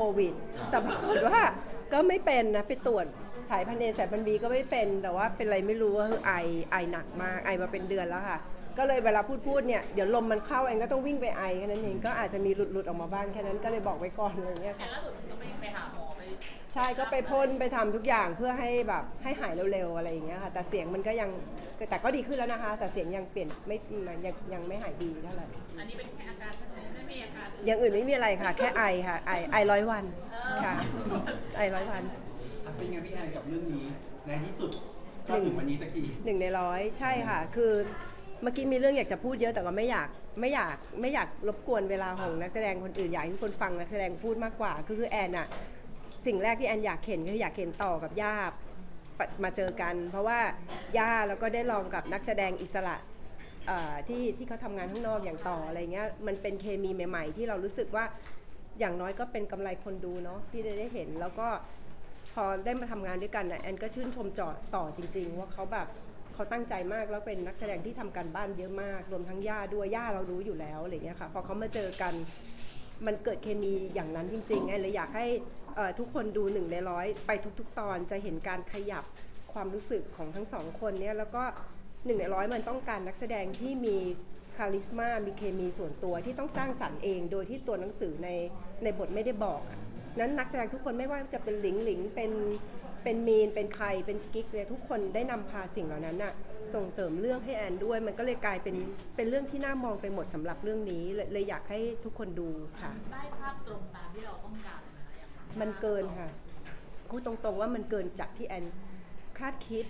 โควิด แต่ปรากฏว่าก็ไม่เป็นนะไปตรวจสายพันธุ์เอสายพันธุ์บีก็ไม่เป็น แต่ว่าเป็นอะไรไม่รู้ว่าคือไอไอหนักมากไอมาเป็นเดือนแล้วค่ะ ก็เลยเวลาพูดพูดเนี่ยเดี๋ยวลมมันเข้าเองก็ต้องวิ่งไปไอแค่นั้นเองก็อาจจะมีหลุดหลุดๆออกมาบ้างแค่นั้นก็เลยบอกไว้ก่อนอะไรเงี้ยแต่ค่ะล่าสุดก็ไปไปหาหมอไปใช่ก็ไปพ่นไปทำทุกอย่างเพื่อให้แบบให้หายเร็วๆอะไรอย่างเงี้ยค่ะ แต่เสียงมันก็ยังแต่ก็ดีขึ้นแล้วนะคะ แต่เสียงยังเปลี่ยนไม่ยังยังไม่หายดีเท่าไหร่อันนี้เป็นแค่อาการไม่มีอาการอื่นอย่างอื่นไม่มีอะไรค่ะ แค่ไอค่ะ ไอไอร้อยวันค่ะ ไอร้อยวัน อะเป็นไงพี่แอนกับเรื่องนี้ ในที่สุดก็ถึงวันนี้สักทีหนึ่งในร้อยใช่ค่ะ คือเมื่อกี้มีเรื่องอยากจะพูดเยอะแต่ก็ไม่อยากไม่อยากไม่อยากรบกวนเวลาของนักแสดงคนอื่นอยากให้ทุกคนฟังนักแสดงพูดมากกว่าก็คือแอนอะสิ่งแรกที่แอนอยากเห็นคืออยากเห็นต่อกับย่าปะมาเจอกัน เพราะว่าย่าแล้วก็ได้ลองกับนักแสดงอิสระ เอ่อที่ที่เขาทำงานข้างนอกอย่างต่ออะไรเงี้ยมันเป็นเคมีใหม่ ๆ ที่เรารู้สึกว่าอย่างน้อยก็เป็นกำไรคนดูเนาะที่ได้ได้เห็นแล้วก็พอได้มาทำงานด้วยกันนะแอนก็ชื่นชมจอต่อจริง ๆ ว่าเขาแบบเขาตั้งใจมากแล้วเป็นนักแสดงที่ทำการบ้านเยอะมาก รวมทั้งย่าด้วยย่าเรารู้อยู่แล้วอะไรเงี้ยค่ะพอเขามาเจอกัน มันเกิดเคมีอย่างนั้นจริงๆแอนเลยอยากให้เอ่อทุกคนดูหนึ่งในร้อยไปทุก ๆ ตอนจะเห็นการขยับความรู้สึกของทั้งสองคนเนี่ยแล้วก็ หนึ่งในร้อยมันต้องการนักแสดงที่มีคาลิสมา มีเคมีส่วนตัวที่ต้องสร้างสรรค์เอง โดยที่ตัวหนังสือในในบทไม่ได้บอกอะนั้นนักแสดงทุกคนไม่ว่าจะเป็นหลิงหลิงเป็นเป็นมีนเป็นใครเป็นกิ๊กเนี่ยทุกคนได้นำพาสิ่งเหล่านั้นน่ะส่งเสริมเรื่องให้แอนด้วย มันก็เลยกลายเป็นเป็นเรื่องที่น่ามองไปหมดสำหรับเรื่องนี้เลยเลยอยากให้ทุกคนดูค่ะ ได้ภาพตรงตามที่เราต้องการเลยไหมคะอย่างมันเกินค่ะพูดตรงๆว่ามันเกินจากที่แอนคาดคิด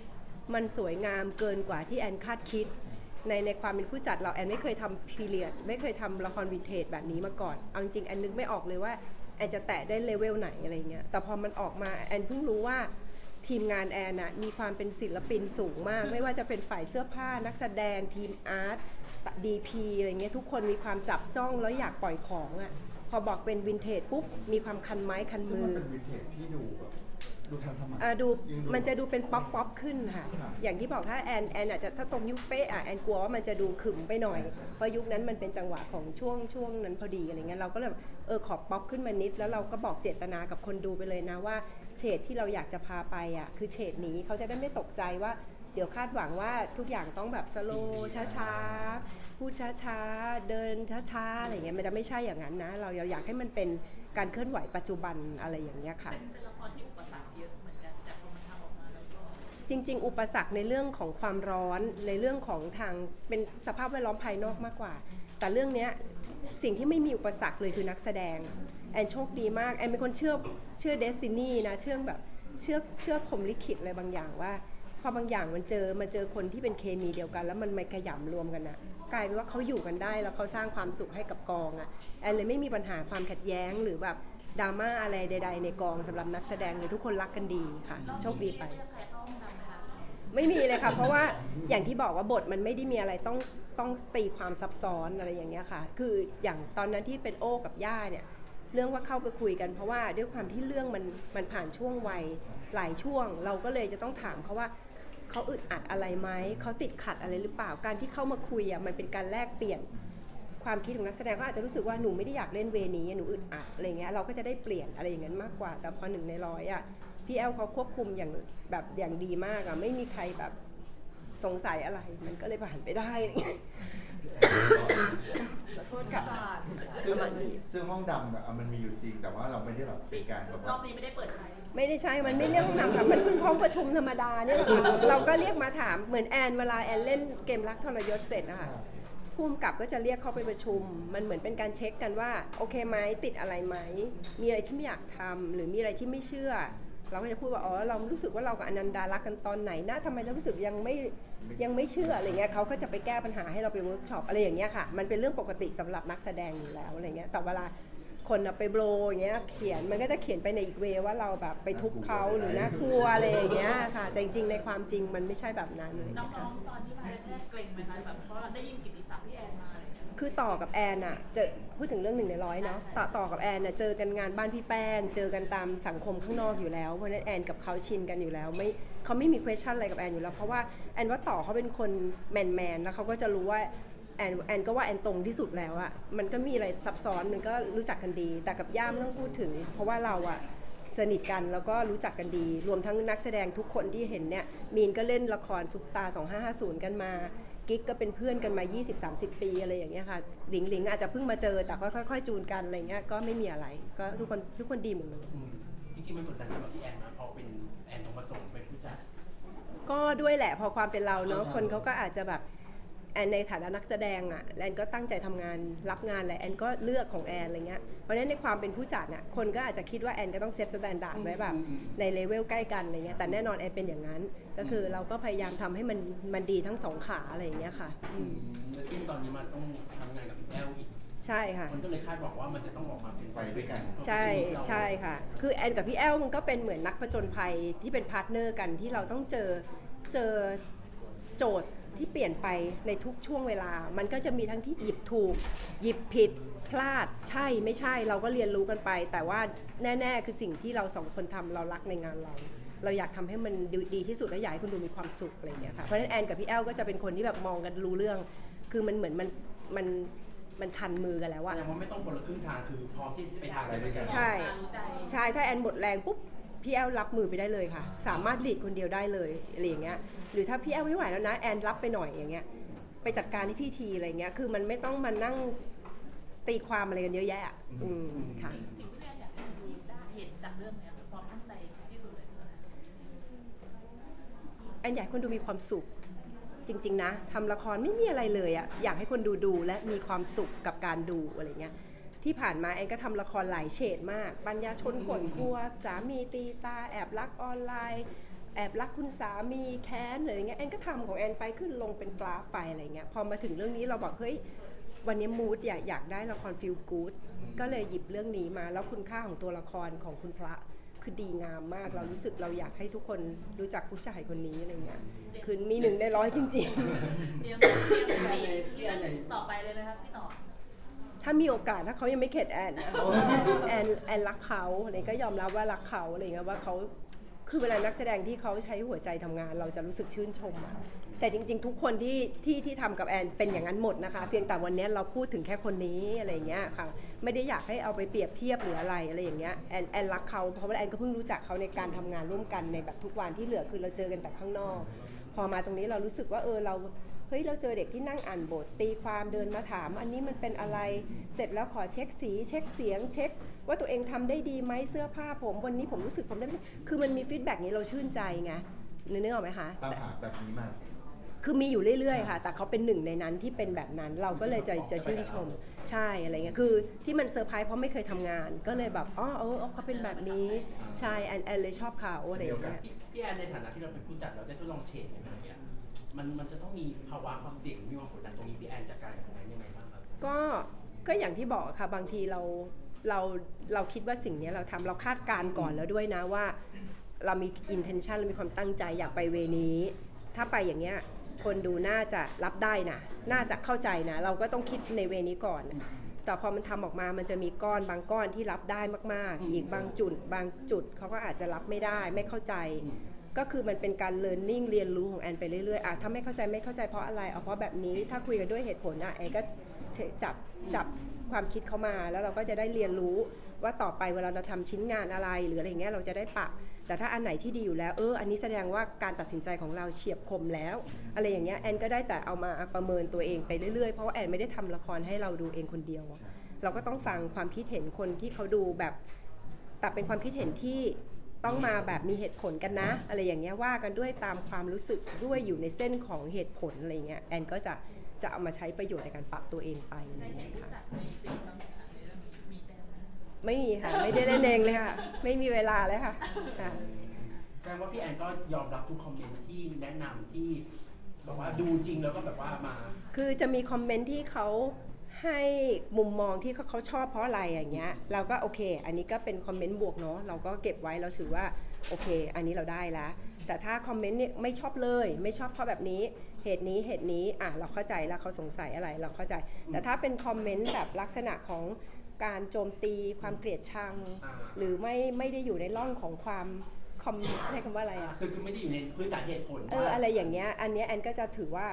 มันสวยงามเกินกว่าที่แอนคาดคิด ในในความเป็นผู้จัดเราแอนไม่เคยทำพีเรียดไม่เคยทำละครวินเทจแบบนี้มาก่อน เอาจริงแอนนึกไม่ออกเลยว่าแอนจะแตะได้เลเวลไหนอะไรเงี้ยแต่พอมันออกมาแอนเพิ่งรู้ว่าทีมงานแอนน่ะมีความเป็นศิลปินสูงมาก ไม่ว่าจะเป็นฝ่ายเสื้อผ้านักแสดงทีมอาร์ตดีพีอะไรเงี้ยทุกคนมีความจับจ้องแล้วอยากปล่อยของอะพอบอกเป็นวินเทจปุ๊บมีความคันไม้คันซึ่งมืมันอเป็นวินเทจที่ดูแบบ ดูทันสมัยอะดูยิ่งมันจะดูเป็นป๊อปป๊อปขึ้นค่ะครับอย่างที่บอกถ้าแอนแอนอาจจะถ้าตรงยุคเป๊ะอะแอนกลัวว่ามันจะดูขึมไปหน่อย เพราะยุคนั้นมันเป็นจังหวะของช่วงช่วงนั้นพอดีอะไรเงี้ยเราก็เลยแบบเออขอป๊อปขึ้นมานิด แล้วเราก็บอกเจตนากับคนดูไปเลยนะว่าเฉดที่เราอยากจะพาไปอะคือเฉดนี้เขาจะได้ไม่ตกใจว่าเดี๋ยวคาดหวังว่าทุกอย่างต้องแบบสโลช้าๆพูดช้าๆเดินช้าๆอะไรเงี้ยมันจะไม่ใช่อย่างนั้นนะ เราอยากให้มันเป็นการเคลื่อนไหวปัจจุบันอะไรอย่างเงี้ยค่ะ เป็นเป็นละครที่อุปส จริง ๆ อุปสรรคในเรื่องของความร้อนในเรื่องของทางเป็นสภาพแวดล้อมภายนอกมากกว่า แต่เรื่องเนี้ยสิ่งที่ไม่มีอุปสรรคเลยคือนักแสดง แอนโชคดีมาก แอนเป็นคนเชื่อเชื่อเดสตินีนะเชื่อแบบเชื่อเชื่อผมลิขิตอะไรบางอย่างว่าพอบางอย่างมันเจอมาเจอคนที่เป็นเคมีเดียวกัน แล้วมันไม่ขยำรวมกันนะกลายเป็นว่าเขาอยู่กันได้แล้วเขาสร้างความสุขให้กับกองอะแอนเลยไม่มีปัญหาความขัดแย้งหรือแบบดราม่าอะไรใด ๆ ในกองสำหรับนักแสดงเลยทุกคนรักกันดีค่ะ โชคดีไป ไม่มีเลยค่ะเพราะว่าอย่างที่บอกว่าบทมันไม่ได้มีอะไรต้องต้องตีความซับซ้อนอะไรอย่างเงี้ยค่ะ คืออย่างตอนนั้นที่เป็นโอ้กับย่าเนี่ย เรื่องว่าเข้าไปคุยกันเพราะว่าด้วยความที่เรื่องมันมันผ่านช่วงวัยหลายช่วง เราก็เลยจะต้องถามเขาว่าเขาอึดอัดอะไรไหมเขาติดขัดอะไรหรือเปล่าการที่เข้ามาคุยอะมันเป็นการแลกเปลี่ยนความคิดของนักแสดงก็อาจจะรู้สึกว่าหนูไม่ได้อยากเล่นเวนี้หนูอึดอัดอะไรเงี้ยเราก็จะได้เปลี่ยนอะไรอย่างนั้นมากกว่า แต่พอหนึ่งในร้อยอะ พี่แอลเขาควบคุมอย่างแบบอย่างดีมากอะไม่มีใครแบบสงสัยอะไร มันก็เลยผ่านไปได้อะไรเงี้ยขอโทษค่ะซึ่งซึ่งห้องดำอะมันมีอยู่จริง แต่ว่าเราไม่ได้แบบเป็นการแบบรอว่าบนี้ไม่ได้เปิดใช้ ไม่ได้ใช่มันไม่เรียกห้องนำค่ะ มันคือห้องประชุมธรรมดาเนี่ยแหละค่ะเราก็เรียกมาถามเหมือนแอนเวลาแอนเล่นเกมรักทรยศเสร็จนะคะผู้กำกับก็จะเรียกเข้าไปประชุม มันเหมือนเป็นการเช็คกันว่า โอเคไหมติดอะไรไหม มีอะไรที่ไม่อยากทำหรือมีอะไรที่ไม่เชื่อ เราก็จะพูดว่าอ๋อเรารู้สึกว่าเรากับอนันดารักกันตอนไหนนะทำไมเรารู้สึกยังไม่ยังไม่เชื่ออะไรเงี้ยเขาก็จะไปแก้ปัญหาให้เราไปเวิร์กช็อปอะไรอย่างเงี้ยค่ะ มันเป็นเรื่องปกติสำหรับนักแสดงอยู่แล้วอะไรเงี้ยแต่เวลาคนเอาไปโบรอย่างเงี้ยเขียนมันก็จะเขียนไปในอีกเวย์ว่าเราแบบไปทุบเขาหรือน่ากลัวอะไรอย่างเงี้ยค่ะ แต่จริงๆในความจริงมันไม่ใช่แบบนั้นอะไรน้เงี้ยค่ะองๆตอนที่มาแรกๆเกรงไหมคะแบบ คือต่อกับแอนอะเจอพูดถึงเรื่องหนึ่งในร้อยเนาะใช่ต่อต่อกับแอนอะเจอกันงานบ้านพี่แป้ง เจอกันตามสังคมข้างนอกอยู่แล้วเพราะฉะนั้นแอนกับเขาชินกันอยู่แล้ว ไม่เขาไม่มี question อะไรกับแอนอยู่แล้ว เพราะว่าแอนว่าต่อเขาเป็นคนแมนแมนๆแล้วเขาก็จะรู้ว่าแอนแอนก็ว่าแอนตรงที่สุดแล้วอะมันก็มีอะไรซับซ้อนมันก็รู้จักกันดี แต่กับย่าไม่ต้องพูดถึง เพราะว่าเราอะสนิทกันแล้วก็รู้จักกันดี รวมทั้งนักแสดงทุกคนที่เห็นเนี่ยมีนก็เล่นละครซุปตา 2550 กันมา กิ๊กก็เป็นเพื่อนกันมา 20-30 ปีอะไรอย่างเงี้ยค่ะหลิงหลิงอาจจะเพิ่งมาเจอแต่ก็ค่อยๆ จูนกันอะไรเงี้ยก็ไม่มีอะไร ก็ทุกคนทุกคนดีหมดเลยอืมจริงๆมันกดดันสำหรับพี่แอนนะพอเป็นแอนทองผสมเป็นผู้จัดก็ด้วยแหละพอความเป็นเราเนอะอ่าคนเขาก็อาจจะแบบ แอนในฐานะนักแสดงอะแอนก็ตั้งใจทำงานรับงานแหละแอนก็เลือกของแอนอะไรเงี้ยเพราะฉะนั้นในความเป็นผู้จัดน่ะคนก็อาจจะคิดว่าแอนก็ต้องเซตสแตนดาร์ดไว้แบบในเลเวลใกล้กันอะไรเงี้ยแต่แน่นอนแอนเป็นอย่างนั้น ก็คือเราก็พยายามทำให้มันมันดีทั้งสองขาอะไรอย่างเงี้ยค่ะอือืมมแล้วยิ่งตอนนี้มันต้องทำงานกับพี่แอลอีกใช่ค่ะมันก็เลยคาดหวังว่ามันจะต้องออกมาเป็นไปด้วยกัน ใช่ใช่ค่ะ คือแอนกับพี่แอลมันก็เป็นเหมือนนักผจญภัยที่เป็นพาร์ทเนอร์กันที่เราต้องเจอเจอโจทย์ ที่เปลี่ยนไปในทุกช่วงเวลา มันก็จะมีทั้งที่หยิบถูก หยิบผิดพลาดใช่ไม่ใช่เราก็เรียนรู้กันไป แต่ว่าแน่ๆ คือสิ่งที่เราสองคนทำเรารักในงานเรา เราอยากทำให้มันดีดีที่สุดและอยากให้คุณดูมีความสุขอะไรอย่างเงี้ยค่ะเพราะฉะนั้นแอนกับพี่แอลก็จะเป็นคนที่แบบมองกันรู้เรื่อง คือมันเหมือนมันมันมันทันมือกันแล้วแสอะดงว่าไม่ต้องคนละครึ่งทางคือพร้อมที่ไปทางไปด้วยกัน ใช่รู้ใจใช่ ถ้าแอนหมดแรงปุ๊บ พี่แอลรับมือไปได้เลยค่ะ สามารถหลีดคนเดียวได้เลยอะไรอย่างเงี้ยหรือถ้าพี่แอลไม่ไหวแล้วนะแอนรับไปหน่อยอย่างเงี้ยไปจัดการที่พี่ทีอะไรเงี้ยคือมันไม่ต้องมานั่งตีความอะไรกันเยอะแยะอะอืมค่ะ สิ่งสิ่งที่แอนอยากให้ดูได้เห็นจากเรื่องเนี้ยคือความตั้งใจที่สุดเลยคืออะไรแอนอยากให้คนดูมีความสุข จริง ๆ นะทำละครไม่มีอะไรเลยอะอยากให้คนดูดูและมีความสุขกับการดูอะไรเงี้ย ที่ผ่านมาแอนก็ทำละครหลายเฉดมาก ปัญญาชนกดครัวสามีตีตาแอบรักออนไลน์ แอบรักคุณสามีแค้นอะไรเงี้ยแอนก็ทำของแอนไปขึ้นลงเป็นกราฟไปอะไรเงี้ยพอมาถึงเรื่องนี้เราบอกเฮ้ยวันนี้มูดอยากอยากได้ละครฟิลกู๊ดก็เลยหยิบเรื่องนี้มา แล้วคุณค่าของตัวละครของคุณพระคือดีงามมาก เรารู้สึกเราอยากให้ทุกคนรู้จักผู้ชายคนนี้อะไรเงี้ยคือมีหนึ่งในร้อยจริง ๆ เตรียมเตรียมเรื่องต่อไปเลยไหมคะพี่ต่อ ถ้ามีโอกาสถ้าเขายังไม่เข็ดแอนนะแอนแอนรักเขาอะไรก็ยอมรับว่ารักเขาอะไรเงี้ยว่าเขาคือเวลานักแสดงที่เขาใช้หัวใจทำงาน เราจะรู้สึกชื่นชมอะแต่จริง ๆ ทุกคนที่ที่ที่ทำกับแอนเป็นอย่างนั้นหมดนะคะ เพียงแต่วันนี้เราพูดถึงแค่คนนี้อะไรเงี้ยค่ะ ไม่ได้อยากให้เอาไปเปรียบเทียบหรืออะไรอะไรอย่างเงี้ยแอนแอนรักเขาเพราะว่าแอนก็เพิ่งรู้จักเขาในการทำงานร่วมกันในแบบทุกวันที่เหลือคือเราเจอกันแต่ข้างนอก พอมาตรงนี้เรารู้สึกว่าเออเรา เฮ้ยเราเจอเด็กที่นั่งอ่านบท ตีความเดินมาถาม อันนี้มันเป็นอะไรเสร็จแล้วขอเช็คสี เช็คเสียง เช็ค ว่าตัวเองทำได้ดีไหมเสื้อผ้าผม วันนี้ผมรู้สึกผมได้คือมันมีฟีดแบ็กนี้เราชื่นใจไงนึกออกไหมคะตามหาแบบนี้มาคือมีอยู่เรื่อยๆค่ะ แต่เขาเป็นหนึ่งในนั้นที่เป็นแบบนั้น เราก็เลยจะจะชื่นชม ใช่อะไรเงี้ย คือที่มันเซอร์ไพรส์เพราะไม่เคยทำงาน ก็เลยแบบ อ๋อเออเออเขาเป็นแบบนี้ ใช่แอนแอนเลยชอบเขาอะไรอย่างเงี้ย พี่พี่แอนในฐานะที่เราเป็นผู้จัดเราได้ทดลองเชนไหมครับเนี่ย มันมันจะต้องมีภาวะความเสี่ยงมีความกดดันตรงนี้พี่แอนจัดการกับตรงนั้นยังไงบ้างครับก็ก็อย่างที่บอกค่ะบางทีเราเราเราคิดว่าสิ่งนี้เราทำเราคาดการณ์ก่อนแล้วด้วยนะว่า เรามี intention เรามีความตั้งใจอยากไปเวนี้ ถ้าไปอย่างเงี้ยคนดูน่าจะรับได้นะน่าจะเข้าใจนะ เราก็ต้องคิดในเวนี้ก่อน แต่พอมันทำออกมามันจะมีก้อนบางก้อนที่รับได้มากๆ อีกบางจุด บางจุดเขาก็อาจจะรับไม่ได้ไม่เข้าใจ อืม ก็คือมันเป็นการ learning เรียนรู้ของแอนไปเรื่อยๆอะถ้าไม่เข้าใจไม่เข้าใจเพราะอะไรเอาเพราะแบบนี้ถ้าคุยกันด้วยเหตุผลอะแอนก็จับจับความคิดเขามาแล้วเราก็จะได้เรียนรู้ว่าต่อไปเวลาเราทำชิ้นงานอะไร หรืออะไรเงี้ยเราจะได้ปรับแต่ถ้าอันไหนที่ดีอยู่แล้วเอออันนี้แสดงว่าการตัดสินใจของเราเฉียบคมแล้ว อะไรอย่างเงี้ยแอนก็ได้แต่เอามาประเมินตัวเองไปเรื่อยๆ เพราะว่าแอนไม่ได้ทำละครให้เราดูเองคนเดียว เราก็ต้องฟังความคิดเห็นคนที่เขาดูแบบแต่เป็นความคิดเห็นที่ ต้องมาแบบมีเหตุผลกันนะ อะไรอย่างเงี้ยว่ากันด้วยตามความรู้สึกด้วยอยู่ในเส้นของเหตุผลอะไรเงี้ยแอนก็จะจะเอามาใช้ประโยชน์ในการปรับตัวเองไปอะไรได้เห็นเงี้ยผู้ค่ะจัดในซีนบ้างไหมคะในเรื่องนี้มีแจ้งไหมไม่มีค่ะ ไม่ได้เล่นเองเลยค่ะ ไม่มีเวลาเลยค่ะค่ะแสดงว่าพี่แอนก็ยอมรับทุกคอมเมนต์ที่แนะนำที่บอกว่าดูจริงแล้วก็แบบว่ามา คือจะมีคอมเมนต์ที่เขา ให้มุมมองที่เขาเขาชอบเพราะอะไรอย่างเงี้ยเราก็โอเค อันนี้ก็เป็นคอมเมนต์บวกเนาะเราก็เก็บไว้เราถือว่าโอเค อันนี้เราได้แล้วแต่ถ้าคอมเมนต์เนี่ยไม่ชอบเลย ไม่ชอบเพราะแบบนี้เหตุนี้เหตุนี้อะเราเข้าใจแล้วเขาสงสัยอะไรเราเข้าใจ แต่ถ้าเป็นคอมเมนต์แบบลักษณะของการโจมตีความเกลียดชังอ่าหรือไม่ไม่ได้อยู่ในร่องของความคอมใช้คำว่าอะไรอะคือคือไม่ได้อยู่ในพื้นฐานเหตุผลเอออะไรอย่างเงี้ยอันเนี้ยแอนก็จะถือว่า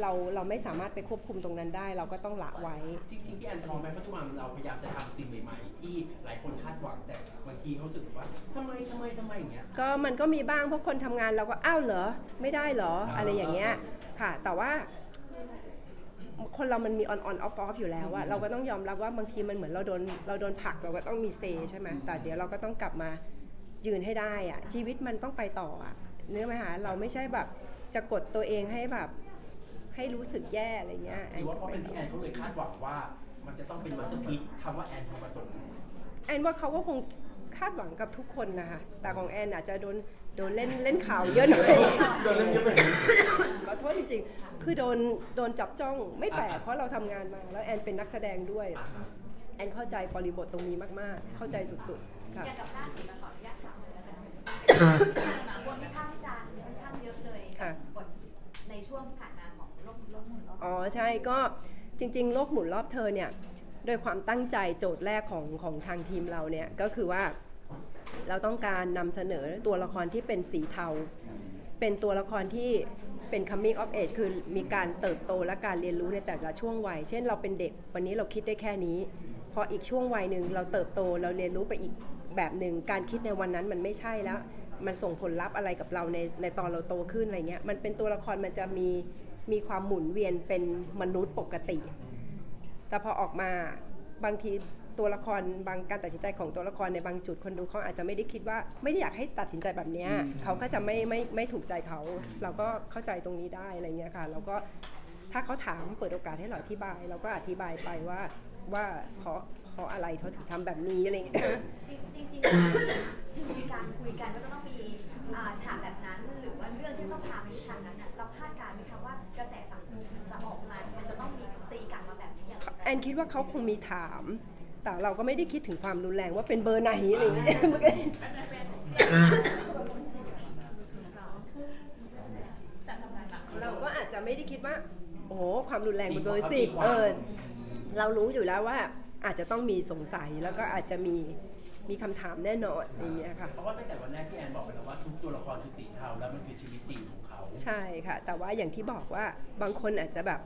เราเราไม่สามารถไปควบคุมตรงนั้นได้ เราก็ต้องละไว้ จริงๆพี่แอนพร้อมไหมเพราะทุกวันเราพยายามจะทำสิ่งใหม่ๆ ที่หลายคนคาดหวังแต่บางทีเขารู้สึกว่าทำไมทำไมทำไมอย่างเงี้ย ก็มันก็มีบ้างเพราะคนทำงานเราก็อ้าวเหรอไม่ได้เหรออ่าอะไรอย่างเงี้ยค่ะ แต่ว่า คนเรามันมี on on off off อยู่แล้วอะเราก็ต้องยอมรับว่าบางทีมันเหมือนเราโดนเราโดนผลักเราก็ต้องมีเซใช่ไหมแต่เดี๋ยวเราก็ต้องกลับมายืนให้ได้อะชีวิตมันต้องไปต่ออะเนื้อไหมคะเราไม่ใช่แบบจะกดตัวเองให้แบบ ให้รู้สึกแย่อะไรเงี้ยหรือว่าเพราะเป็นพี่แอนเขาเลยคาดหวังว่า มันจะต้องเป็นมาสเตอร์พีซคำว่าแอนทองผสมแอนว่าเขาก็คงคาดหวังกับทุกคนนะคะแต่ของแอนอาจจะโดนโดนเล่นเล่นข่าวเยอะหน่อยโดนเล่นเยอะไปหน่อยขอโทษจริงๆ คือโดนโดนจับจ้องไม่แปลกเพราะเราทำงานมาแล้วแอนเป็นนักแสดงด้วยอ่าฮะแอนเข้าใจบริบทตรงนี้มากๆ เข้าใจสุดๆ ค่ะ ใช่ก็จริง ๆ โลกหมุนรอบเธอเนี่ยโดยความตั้งใจโจทย์แรกของของทางทีมเราเนี่ยก็คือว่าเราต้องการนำเสนอตัวละครที่เป็นสีเทา เป็นตัวละครที่เป็น coming of age คือมีการเติบโตและการเรียนรู้ในแต่ละช่วงวัย เช่นเราเป็นเด็กวันนี้เราคิดได้แค่นี้ พออีกช่วงวัยหนึ่งเราเติบโตเราเรียนรู้ไปอีกแบบหนึ่งการคิดในวันนั้นมันไม่ใช่แล้ว มันส่งผลลัพธ์อะไรกับเราในในตอนเราโตขึ้นอะไรเงี้ยมันเป็นตัวละครมันจะมี มีความหมุนเวียนเป็นมนุษย์ปกติ แต่พอออกมาบางทีตัวละครบางการตัดสินใจของตัวละครในบางจุดคนดูเขาอาจจะไม่ได้คิดว่าไม่ได้อยากให้ตัดสินใจแบบเนี้ยเขาก็จะไม่ไม่ไม่ถูกใจเขา เราก็เข้าใจตรงนี้ได้อะไรเงี้ยค่ะแล้วก็ถ้าเขาถามเปิดโอกาสให้เราอธิบาย เราก็อธิบายไปว่าว่าเพราะเพราะอะไรเขาถึงทำแบบนี้อะไรเงี้ยจริงจริงจริงๆมีการคุยกันก็จะต้องมีอ่าฉากแบบนั้นหรือว่าเรื่องที่ต้องพาไปที่ทางนั้นน่ะเราคาดการ นคิดว่าเขาคงมีถาม แต่เราก็ไม่ได้คิดถึงความรุนแรงว่าเป็นเบอร์ไหนอะไรเงี้ยมันก็แต่ทำงานหนักเราก็อาจจะไม่ได้คิดว่า โอ้โหความรุนแรงบนเบอร์สิบเออเรารู้อยู่แล้วว่าอาจจะต้องมีสงสัยแล้วก็อาจจะมีมีคำถามแน่นอนอย่างเงี้ยค่ะเพราะว่าตั้งแต่วันแรกพี่แอนบอกไปแล้วว่าทุกตัวละครคือสีเทาแล้วมันคือชีวิตจริงของเขา ใช่ค่ะ แต่ว่าอย่างที่บอกว่าบางคนอาจจะแบบ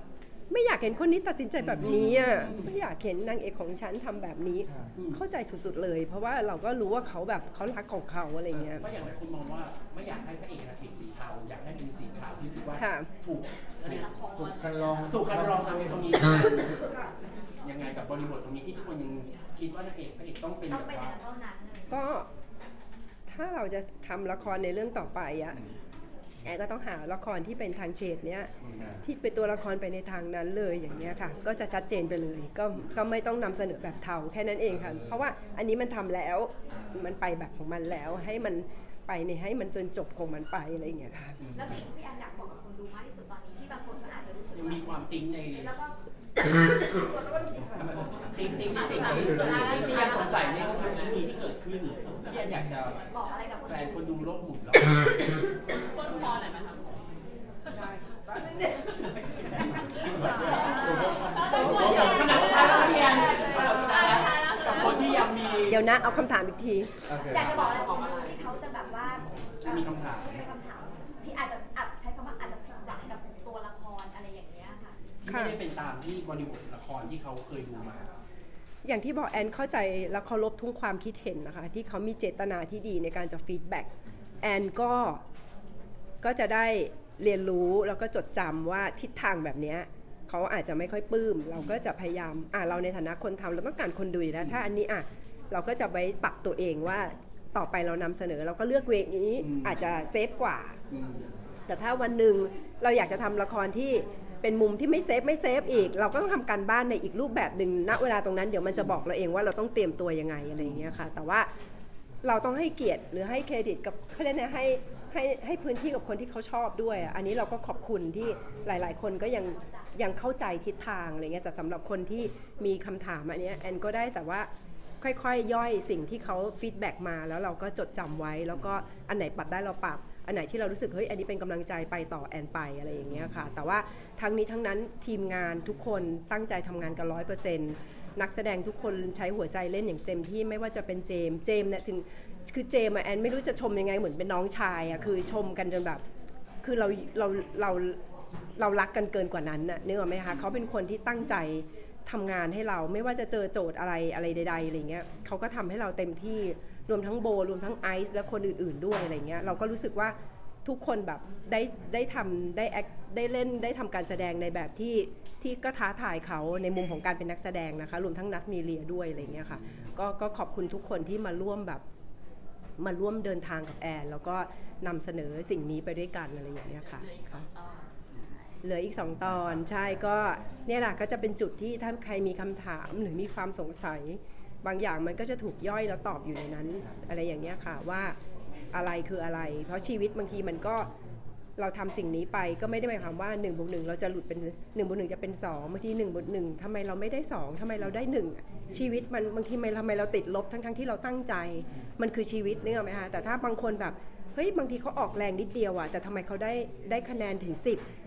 ไม่อยากเห็นคนนี้ตัดสินใจแบบนี้อะไม่อยากเห็นนางเอกของฉันทำแบบนี้ เข้าใจสุดๆเลย เพราะว่าเราก็รู้ว่าเขาแบบเขารักของเขาอะไรเงี้ยก็อย่างไรคุณมองว่าไม่อยากให้พระเอกนางเอกสีเทาอยากให้เป็นสีขาวที่รู้สึกว่าค่ะถูกอันนี้ถูกคันลองถูกคัดลองทำในตรงนี้ยังไงกับบริบทตรงนี้ที่ทุกคนยังคิดว่านางเอกพระเอกต้องเป็นต้แบองบเป็นอว่าย่างนั้นเท่านั้นเลยก็ถ้าเราจะทำละครในเรื่องต่อไปอะ แอนก็ต้องหาละครที่เป็นทางเฉดเนี้ยที่เป็นตัวละครไปในทางนั้นเลยอย่างเงี้ยค่ะ ก็จะชัดเจนไปเลย ก็ก็ไม่ต้องนำเสนอแบบเทาแค่นั้นเองค่ะ เพราะว่าอันนี้มันทำแล้วมันไปแบบของมันแล้วให้มันไปในให้มันจนจบของมันไปอะไรอย่างเงี้ยค่ะแล้วสิ่งที่พี่แอนอยากบอกกับคนดูมากที่สุดตอนนี้ที่บางคนก็อาจจะรู้สึกยังว่ามีความติ้งในแล้วก็ติ้งติ้งที่สิ่งที่ที่ยังสงสัยในทุก EP ที่เกิดขึ้นพี่แอนอยากจะบอกอะไรกับคนแฟนคนดูโลกหมุนแล้วต้นค อหน่อยไหมคะขนาดสุดท้ายแล้วพี่แอนขนาดสุดท้ายแล้วกับคนที่ยังมีเดี๋ยวนะ เอาคำถามอีกที อยากจะบอกอะไรกับคนดูที่เขาจะแบบว่ามีคำถามมีคำถามที่อาจจะอาจใช้คำว่าอาจจะผิดหวังกับตัวละครอะไรอย่างเงี้ยค่ะ ที่ไม่ได้เป็นตามที่บริบทละครที่เขาเคยดูมา อย่างที่บอกแอนเข้าใจและเคารพทุกความคิดเห็นนะคะ ที่เขามีเจตนาที่ดีในการจะฟีดแบ็กแอนก็ ก็จะได้เรียนรู้แล้วก็จดจำว่าทิศทางแบบเนี้ยเขาอาจจะไม่ค่อยปลื้ม เราก็จะพยายามอะเราในฐานะคนทำเราต้องการคนดูอยู่แล้วถ้าอันนี้อะเราก็จะไว้ปรับตัวเองว่าต่อไปเรานำเสนอเราก็เลือกเวนี้อืมอาจจะเซฟกว่าอืมแต่ถ้าวันหนึ่งเราอยากจะทำละครที่เป็นมุมที่ไม่เซฟไม่เซฟอีก เราก็ต้องทำการบ้านในอีกรูปแบบหนึ่งณเวลาตรงนั้นเดี๋ยวมันจะบอกเราเองว่าเราต้องเตรียมตัวยังไงอะไรอย่างเงี้ยค่ะ แต่ว่า เราต้องให้เกียรติหรือให้เครดิตกับเขาเรียกนะให้ให้ให้พื้นที่กับคนที่เขาชอบด้วยอะอันนี้เราก็ขอบคุณที่หลาย ๆ คนก็ยังยังเข้าใจทิศทางอะไรเงี้ยแต่สำหรับคนที่มีคำถามอันเนี้ยแอนก็ได้แต่ว่าค่อยๆ ย่อยสิ่งที่เขาฟีดแบ็กมาแล้วเราก็จดจำไว้ แล้วก็อันไหนปรับได้เราปรับ อันไหนที่เรารู้สึกเฮ้ยอันนี้เป็นกำลังใจไปต่อแอนไปอะไรอย่างเงี้ยค่ะ แต่ว่าทั้งนี้ทั้งนั้นทีมงานทุกคนตั้งใจทำงานกันร้อยเปอร์เซ็นต์นักแสดงทุกคนใช้หัวใจเล่นอย่างเต็มที่ไม่ว่าจะเป็นเจมเจมเนี่ยถึงคือเจมแอนไม่รู้จะชมยังไงเหมือนเป็นน้องชายอะคือชมกันจนแบบ คือเราเราเราเรารักกันเกินกว่านั้นน่ะนึกออกไหมคะเขาเป็นคนที่ตั้งใจ ทำงานให้เราไม่ว่าจะเจอโจทย์อะไรอะไรใดๆอะไรเงี้ยเขาก็ทำให้เราเต็มที่รวมทั้งโบรวมทั้งไอซ์และคนอื่นๆด้วยอะไรเงี้ยเราก็รู้สึกว่าทุกคนแบบได้ได้ทำได้แอคได้เล่นได้ทำการแสดงในแบบที่ที่ก็ท้าทายเขาในมุมของการเป็นนักแสดงนะคะ รวมทั้งนัดมีเลียด้วยอะไรเงี้ยค่ะก็ก็ขอบคุณทุกคนที่มาร่วมแบบมาร่วมเดินทางกับแอนแล้วก็นำเสนอสิ่งนี้ไปด้วยกันอะไรอย่างเงี้ยค่ะ เหลืออีกสองตอนเหลืออีก 2 ตอนใช่ก็เนี่ยแหละก็จะเป็นจุดที่ถ้าใครมีคำถามหรือมีความสงสัย บางอย่างมันก็จะถูกย่อยแล้วตอบอยู่ในนั้น อะไรอย่างเงี้ยค่ะว่าอะไรคืออะไร เพราะชีวิตบางทีมันก็เราทำสิ่งนี้ไปก็ไม่ได้หมายความว่า1นบวกหเราจะหลุดเป็น1นบวกหจะเป็น2บางที1นบวกหทำไมเราไม่ได้ 2ทำไมเราได้ 1 ชีวิตมันบางทีมันทำไมเราติดลบทั้งๆที่เราตั้งใจ มันคือชีวิตนึกออกไหมคะแต่ถ้าบางคนแบบเฮ้ยบางทีเขาออกแรงนิดเดียวอะแต่ทำไมเขาได้ได้คะแนนถึง 10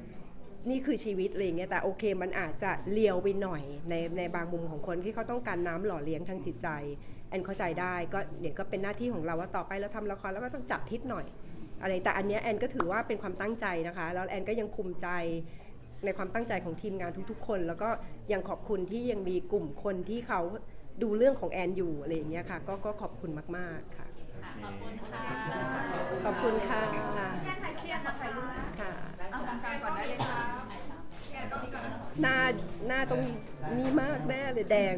นี่คือชีวิตอะไรอย่างเงี้ยแต่โอเคมันอาจจะเลียวไปหน่อยในในบางมุมของคนที่เขาต้องการน้ำหล่อเลี้ยงทางจิตใจ แอนเข้าใจได้ก็เดี๋ยวก็เป็นหน้าที่ของเราว่าต่อไปเราทำละครแล้วก็ต้องจับทิศหน่อยอะไรแต่อันเนี้ยแอนก็ถือว่าเป็นความตั้งใจนะคะ แล้วแอนก็ยังภูมิใจในความตั้งใจของทีมงานทุกๆ คน แล้วก็ยังขอบคุณที่ยังมีกลุ่มคนที่เขาดูเรื่องของแอนอยู่อะไรอย่างเงี้ยค่ะก็ก็ขอบคุณมากๆค่ะขอบคุณค่ะขอบคุณค่ะแค่ถ่ายเครียดมาถ่ายรูปค่ะเอาทางการก่อนได้เลยค่ะ หน้าหน้าตรงนี้มากแน่เลยแดง